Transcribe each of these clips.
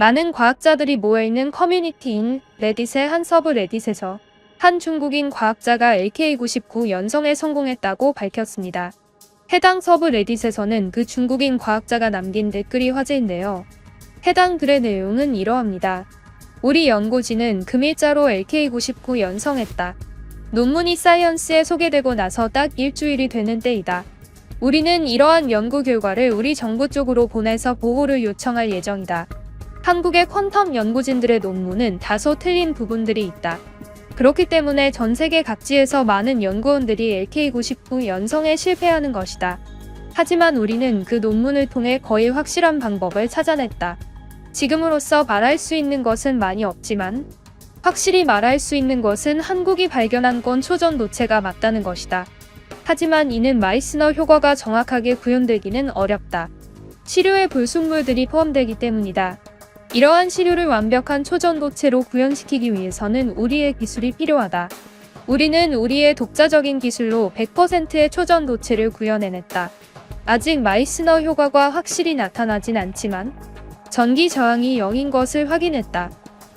많은 과학자들이 모여있는 커뮤니티인 레딧의 한 서브 레딧에서 한 중국인 과학자가 LK99 연성에 성공했다고 밝혔습니다. 해당 서브 레딧에서는 그 중국인 과학자가 남긴 댓글이 화제인데요. 해당 글의 내용은 이러합니다. 우리 연구진은 금일자로 LK99 연성했다. 논문이 사이언스에 소개되고 나서 딱 일주일이 되는 때이다. 우리는 이러한 연구 결과를 우리 정부 쪽으로 보내서 보호를 요청할 예정이다. 한국의 퀀텀 연구진들의 논문은 다소 틀린 부분들이 있다. 그렇기 때문에 전 세계 각지에서 많은 연구원들이 LK99 연성에 실패하는 것이다. 하지만 우리는 그 논문을 통해 거의 확실한 방법을 찾아냈다. 지금으로서 말할 수 있는 것은 많이 없지만 확실히 말할 수 있는 것은 한국이 발견한 건 초전도체가 맞다는 것이다. 하지만 이는 마이스너 효과가 정확하게 구현되기는 어렵다. 시료에 불순물들이 포함되기 때문이다. 이러한 시료를 완벽한 초전도체로 구현시키기 위해서는 우리의 기술이 필요하다. 우리는 우리의 독자적인 기술로 100%의 초전도체를 구현해냈다. 아직 마이스너 효과가 확실히 나타나진 않지만 전기 저항이 0인 것을 확인했다.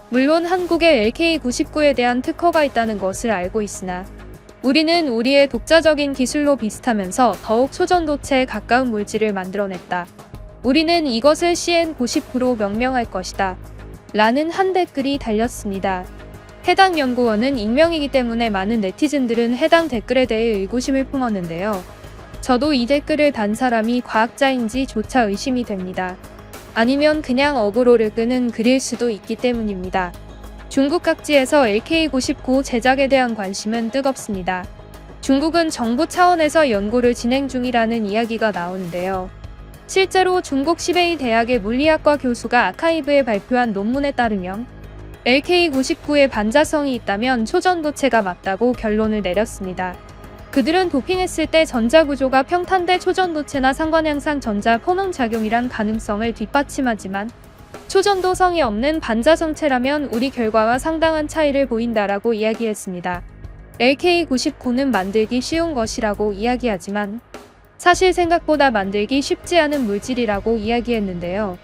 물론 한국에 LK99에 대한 특허가 있다는 것을 알고 있으나 우리는 우리의 독자적인 기술로 비슷하면서 더욱 초전도체에 가까운 물질을 만들어냈다. 우리는 이것을 CN99로 명명할 것이다. 라는 한 댓글이 달렸습니다. 해당 연구원은 익명이기 때문에 많은 네티즌들은 해당 댓글에 대해 의구심을 품었는데요. 저도 이 댓글을 단 사람이 과학자인지조차 의심이 됩니다. 아니면 그냥 어그로를 끄는 글일 수도 있기 때문입니다. 중국 각지에서 LK99 제작에 대한 관심은 뜨겁습니다. 중국은 정부 차원에서 연구를 진행 중이라는 이야기가 나오는데요. 실제로 중국 시베이 대학의 물리학과 교수가 아카이브에 발표한 논문에 따르면 LK99의 반자성이 있다면 초전도체가 맞다고 결론을 내렸습니다. 그들은 도핑했을 때 전자구조가 평탄대 초전도체나 상관향상 전자 포능작용이란 가능성을 뒷받침하지만 초전도성이 없는 반자성체라면 우리 결과와 상당한 차이를 보인다라고 이야기했습니다. LK99는 만들기 쉬운 것이라고 이야기하지만 사실 생각보다 만들기 쉽지 않은 물질이라고 이야기했는데요.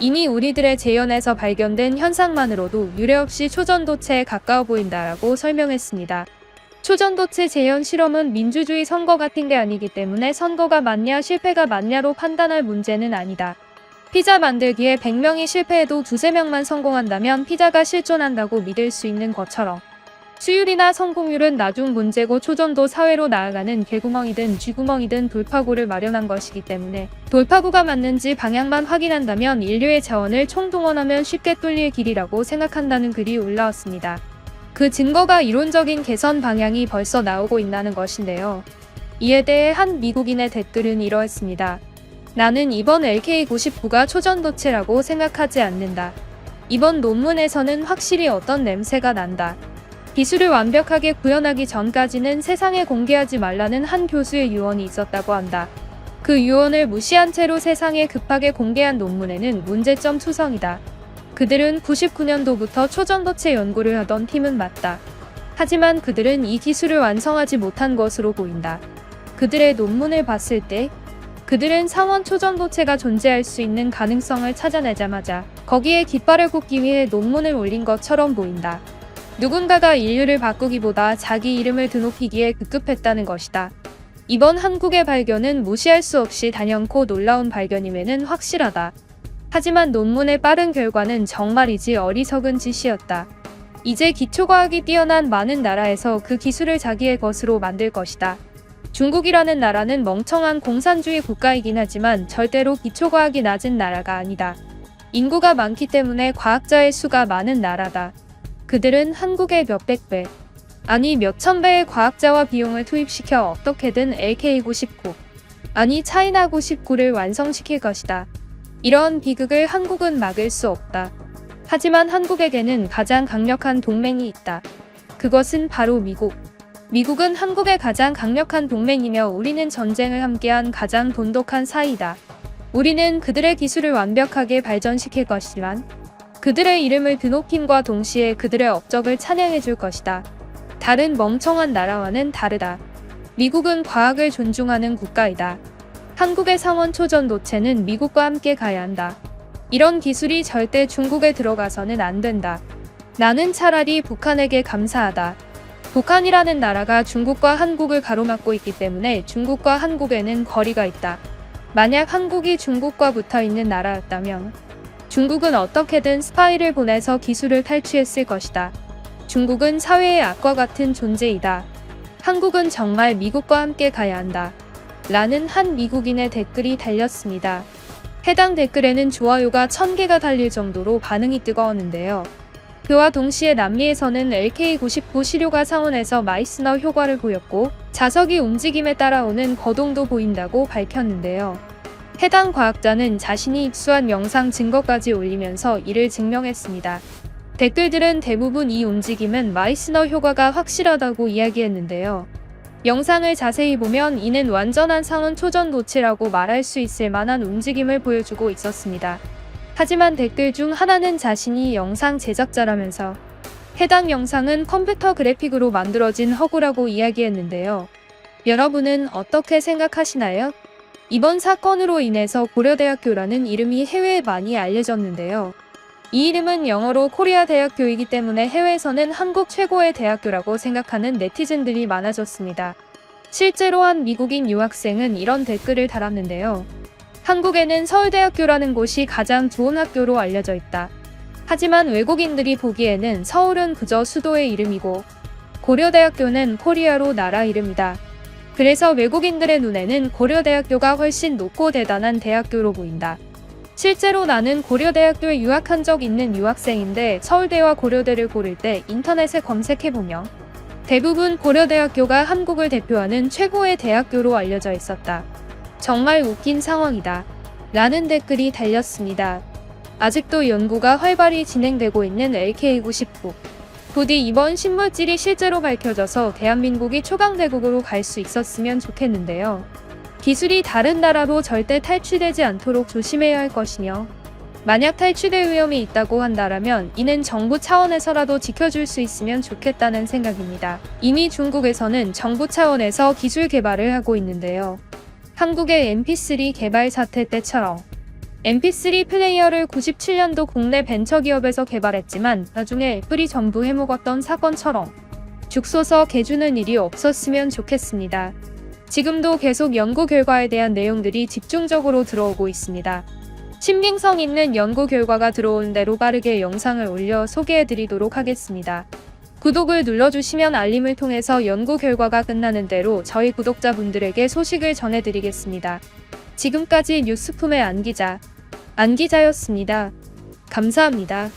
이미 우리들의 재현에서 발견된 현상만으로도 유례없이 초전도체에 가까워 보인다라고 설명했습니다. 초전도체 재현 실험은 민주주의 선거 같은 게 아니기 때문에 선거가 맞냐 실패가 맞냐로 판단할 문제는 아니다. 피자 만들기에 100명이 실패해도 두세 명만 성공한다면 피자가 실존한다고 믿을 수 있는 것처럼 수율이나 성공률은 나중 문제고 초전도 사회로 나아가는 개구멍이든 쥐구멍이든 돌파구를 마련한 것이기 때문에 돌파구가 맞는지 방향만 확인한다면 인류의 자원을 총동원하면 쉽게 뚫릴 길이라고 생각한다는 글이 올라왔습니다. 그 증거가 이론적인 개선 방향이 벌써 나오고 있다는 것인데요. 이에 대해 한 미국인의 댓글은 이러했습니다. 나는 이번 LK99가 초전도체라고 생각하지 않는다. 이번 논문에서는 확실히 어떤 냄새가 난다. 기술을 완벽하게 구현하기 전까지는 세상에 공개하지 말라는 한 교수의 유언이 있었다고 한다. 그 유언을 무시한 채로 세상에 급하게 공개한 논문에는 문제점 투성이다. 그들은 99년도부터 초전도체 연구를 하던 팀은 맞다. 하지만 그들은 이 기술을 완성하지 못한 것으로 보인다. 그들의 논문을 봤을 때 그들은 상원 초전도체가 존재할 수 있는 가능성을 찾아내자마자 거기에 깃발을 꽂기 위해 논문을 올린 것처럼 보인다. 누군가가 인류를 바꾸기보다 자기 이름을 드높이기에 급급했다는 것이다. 이번 한국의 발견은 무시할 수 없이 단연코 놀라운 발견임에는 확실하다. 하지만 논문의 빠른 결과는 정말이지 어리석은 짓이었다. 이제 기초과학이 뛰어난 많은 나라에서 그 기술을 자기의 것으로 만들 것이다. 중국이라는 나라는 멍청한 공산주의 국가이긴 하지만 절대로 기초과학이 낮은 나라가 아니다. 인구가 많기 때문에 과학자의 수가 많은 나라다. 그들은 한국의 몇백 배, 아니 몇천 배의 과학자와 비용을 투입시켜 어떻게든 LK99, 아니 차이나 99를 완성시킬 것이다. 이런 비극을 한국은 막을 수 없다. 하지만 한국에게는 가장 강력한 동맹이 있다. 그것은 바로 미국. 미국은 한국의 가장 강력한 동맹이며 우리는 전쟁을 함께한 가장 돈독한 사이다. 우리는 그들의 기술을 완벽하게 발전시킬 것이지만 그들의 이름을 드높임과 동시에 그들의 업적을 찬양해 줄 것이다. 다른 멍청한 나라와는 다르다. 미국은 과학을 존중하는 국가이다. 한국의 상원 초전도체는 미국과 함께 가야 한다. 이런 기술이 절대 중국에 들어가서는 안 된다. 나는 차라리 북한에게 감사하다. 북한이라는 나라가 중국과 한국을 가로막고 있기 때문에 중국과 한국에는 거리가 있다. 만약 한국이 중국과 붙어 있는 나라였다면 중국은 어떻게든 스파이를 보내서 기술을 탈취했을 것이다. 중국은 사회의 악과 같은 존재이다. 한국은 정말 미국과 함께 가야 한다. 라는 한 미국인의 댓글이 달렸습니다. 해당 댓글에는 좋아요가 1000개가 달릴 정도로 반응이 뜨거웠는데요. 그와 동시에 남미에서는 LK99 시료가 상온에서 마이스너 효과를 보였고 자석이 움직임에 따라오는 거동도 보인다고 밝혔는데요. 해당 과학자는 자신이 입수한 영상 증거까지 올리면서 이를 증명했습니다. 댓글들은 대부분 이 움직임은 마이스너 효과가 확실하다고 이야기했는데요. 영상을 자세히 보면 이는 완전한 상온 초전 도치라고 말할 수 있을 만한 움직임을 보여주고 있었습니다. 하지만 댓글 중 하나는 자신이 영상 제작자라면서 해당 영상은 컴퓨터 그래픽으로 만들어진 허구라고 이야기했는데요. 여러분은 어떻게 생각하시나요? 이번 사건으로 인해서 고려대학교라는 이름이 해외에 많이 알려졌는데요. 이 이름은 영어로 코리아 대학교이기 때문에 해외에서는 한국 최고의 대학교라고 생각하는 네티즌들이 많아졌습니다. 실제로 한 미국인 유학생은 이런 댓글을 달았는데요. 한국에는 서울대학교라는 곳이 가장 좋은 학교로 알려져 있다. 하지만 외국인들이 보기에는 서울은 그저 수도의 이름이고 고려대학교는 코리아로 나라 이름이다. 그래서 외국인들의 눈에는 고려대학교가 훨씬 높고 대단한 대학교로 보인다. 실제로 나는 고려대학교에 유학한 적 있는 유학생인데 서울대와 고려대를 고를 때 인터넷에 검색해보면 대부분 고려대학교가 한국을 대표하는 최고의 대학교로 알려져 있었다. 정말 웃긴 상황이다. 라는 댓글이 달렸습니다. 아직도 연구가 활발히 진행되고 있는 LK99. 부디 이번 신물질이 실제로 밝혀져서 대한민국이 초강대국으로 갈 수 있었으면 좋겠는데요. 기술이 다른 나라로 절대 탈취되지 않도록 조심해야 할 것이며, 만약 탈취될 위험이 있다고 한다라면 이는 정부 차원에서라도 지켜줄 수 있으면 좋겠다는 생각입니다. 이미 중국에서는 정부 차원에서 기술 개발을 하고 있는데요. 한국의 MP3 개발 사태 때처럼 MP3 플레이어를 97년도 국내 벤처기업에서 개발했지만 나중에 애플이 전부 해먹었던 사건처럼 죽소서 개주는 일이 없었으면 좋겠습니다. 지금도 계속 연구 결과에 대한 내용들이 집중적으로 들어오고 있습니다. 신빙성 있는 연구 결과가 들어온 대로 빠르게 영상을 올려 소개해드리도록 하겠습니다. 구독을 눌러주시면 알림을 통해서 연구 결과가 끝나는 대로 저희 구독자분들에게 소식을 전해드리겠습니다. 지금까지 뉴스품의 안기자, 안기자였습니다. 감사합니다.